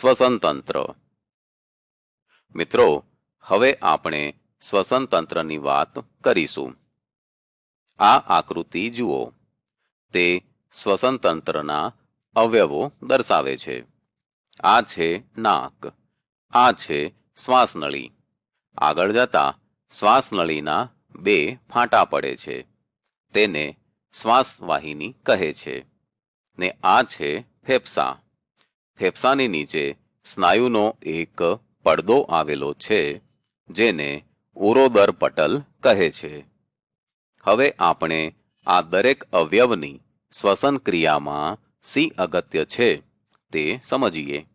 શ્વસન તંત્ર મિત્રો, હવે આપણે શ્વસનતંત્રની વાત કરીશું. આ આકૃતિ જુઓ. તે શ્વસન તંત્રના અવયવો દર્શાવે છે. આ છે નાક. આ છે શ્વાસનળી. આગળ જતા શ્વાસનળીના બે ફાંટા પડે છે. તેને શ્વાસવાહિની કહે છે. ને આ છે ફેફસા. ફેફસાની નીચે સ્નાયુનો એક પડદો આવેલો છે, જેને ઉરોદર પટલ કહે છે. હવે આપણે આ દરેક અવયવની શ્વસન ક્રિયામાં સી અગત્ય છે તે સમજીએ.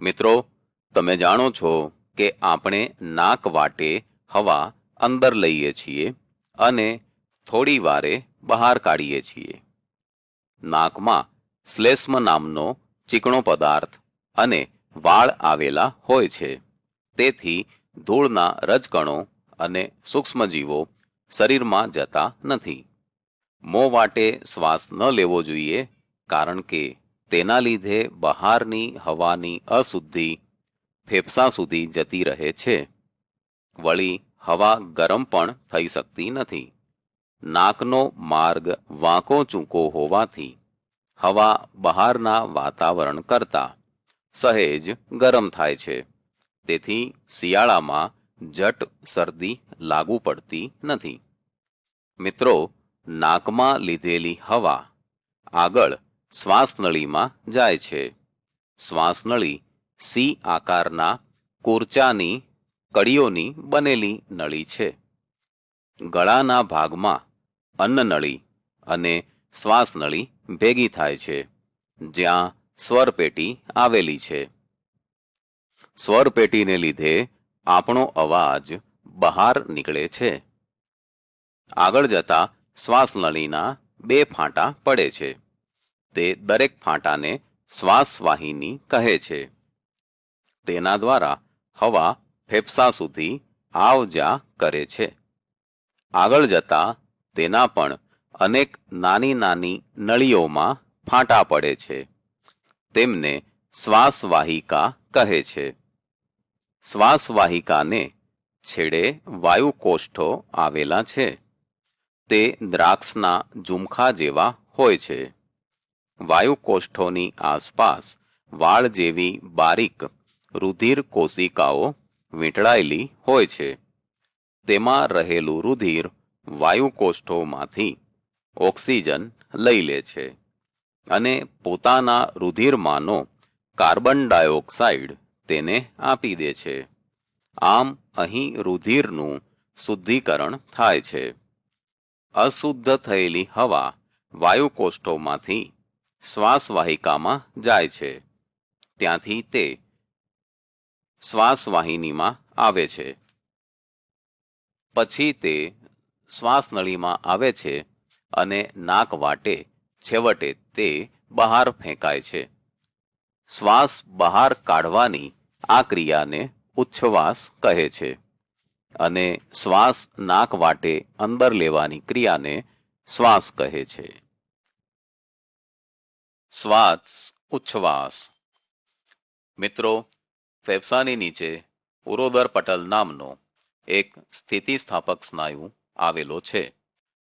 મિત્રો, તમે જાણો છો કે આપણે નાક વાટે હવા અંદર લઈએ છીએ અને થોડી વારે બહાર કાઢીએ છીએ. નાકમાં શ્લેષ્મ નામનો ચીકણો પદાર્થ અને વાળ આવેલા હોય છે. તેથી ધૂળના રજકણો અને સૂક્ષ્મજીવો શરીરમાં જતા નથી. મોં વાટે શ્વાસ ન લેવો જોઈએ કારણ કે તેના લીધે બહારની હવાની અશુદ્ધિ ફેફસા સુધી જતી રહે છે. વળી હવા ગરમ પણ થઈ શકતી નથી. નાકનો માર્ગ વાંકો ચૂંકો હોવાથી હવા બહારના વાતાવરણ કરતા. સહેજ ગરમ થાય છે. તેથી શિયાળામાં જટ શરદી લાગુ પડતી નથી. મિત્રો, નાકમાં લીધેલી હવા આગળ શ્વાસનળીમાં જાય છે. શ્વાસનળી સી આકારના કુરચાની કડીઓની બનેલી નળી છે. ગળાના ભાગમાં અન્નનળી અને શ્વાસનળી ભેગી થાય છે, જ્યાં સ્વરપેટી આવેલી છે. સ્વરપેટીને લીધે આપણો અવાજ બહાર નીકળે છે. આગળ જતા શ્વાસનળીના બે ફાંટા પડે છે. તે દરેક ફાંટાને શ્વાસવાહિની કહે છે. તેના દ્વારા હવા ફેફસા સુધી આવ જા કરે છે. આગળ જતા તેના પણ અનેક નાની નાની નળીઓમાં ફાંટા પડે છે. તેમને શ્વાસવાહિકા કહે છે. શ્વાસવાહિકાને છેડે વાયુકોષ્ઠો આવેલા છે. તે દ્રાક્ષના ઝુમખા જેવા હોય છે. વાયુકોષ્ઠોની આસપાસ વાળ જેવી બારીક રુધિર કોશિકાઓ વીંટળાયેલી હોય છે. તેમાં રહેલું રુધિર વાયુકોષ્ઠોમાંથી ઓક્સિજન લઈ લે છે અને પોતાના રુધિરમાંનો કાર્બન ડાયોક્સાઇડ તેને આપી દે છે. આમ અહીં રુધિરનું શુદ્ધિકરણ થાય છે. અશુદ્ધ થયેલી હવા વાયુકોષ્ઠોમાંથી શ્વાસવાહિકામાં જાય છે. ત્યાંથી તે શ્વાસવાહિનીમાં આવે છે. પછી તે શ્વાસનળીમાં આવે છે અને નાક વાટે, છેવટે તે બહાર ફેંકાય છે. શ્વાસ બહાર કાઢવાની આ ક્રિયાને ઉચ્છવાસ કહે છે. અને શ્વાસ નાક વાટે અંદર લેવાની ક્રિયાને શ્વાસ કહે છે. શ્વાસ ઉચ્છવાસ. મિત્રો, ફેફસાની નીચે ઉરોદર પટલ નામનો એક સ્થિતિસ્થાપક સ્નાયુ આવેલો છે.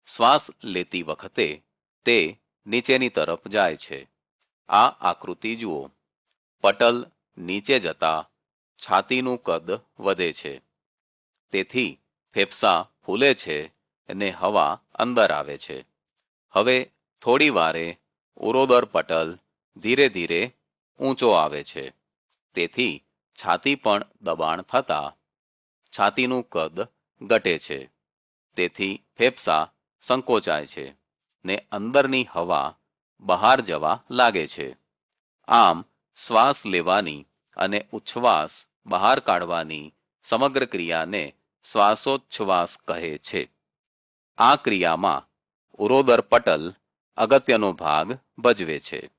શ્વાસ લેતી વખતે તે નીચેની તરફ જાય છે. આ આકૃતિ જુઓ. પટલ નીચે જતા છાતીનું કદ વધે છે. તેથી ફેફસા ફૂલે છે અને હવા અંદર આવે છે. હવે થોડી વારે ઉરોદર પટલ ધીરે ધીરે ઊંચો આવે છે. તેથી છાતી પણ દબાણ થતા છાતીનું કદ ઘટે છે. તેથી ફેફસા સંકોચાય છે ને અંદરની હવા બહાર જવા લાગે છે. આમ શ્વાસ લેવાની અને ઉચ્છ્વાસ બહાર કાઢવાની સમગ્ર ક્રિયાને શ્વાસોચ્છ્વાસ કહે છે. આ ક્રિયામાં ઉરોદર પટલ અગત્યનો ભાગ ભજવે છે.